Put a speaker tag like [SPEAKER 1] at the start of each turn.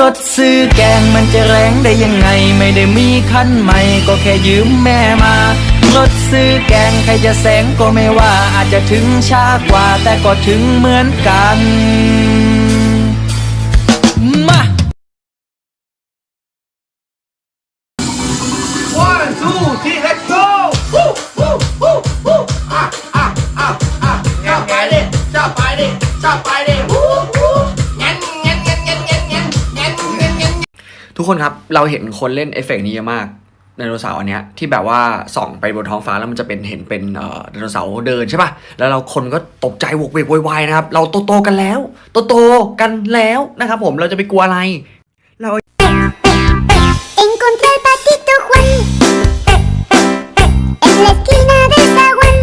[SPEAKER 1] รถซื้อแกงมันจะแรงได้ยังไง ไม่ได้มีคันใหม่ก็แค่ยืมแม่มารถซื้อแกงใครจะแสงก็ไม่ว่าอาจจะถึงช้ากว่า แต่ก็ถึงเหมือนกันมา
[SPEAKER 2] One, two, three, let's go! Woo, woo, woo, woo! Ah, ah, ah, ah! ชอบไปดิชอบไปดิชอบไปดิวู้วู้
[SPEAKER 3] ทุกคนครับเราเห็นคนเล่นเอฟเฟกต์นี้เยอะมากไดโนเสาร์อันเนี้ยที่แบบว่าส่องไปบนท้องฟ้าแล้วมันจะเป็นเห็นเป็นไดโนเสาร์เดินใช่ป่ะแล้วเราคนก็ตกใจวกเวกวยวายนะครับ เราโตโตๆกันแล้ว โตโตๆกันแล้วนะครับผมเราจะไปกลัวอะไร เรา
[SPEAKER 4] Encontré al patito Juan en la esquina del zaguán.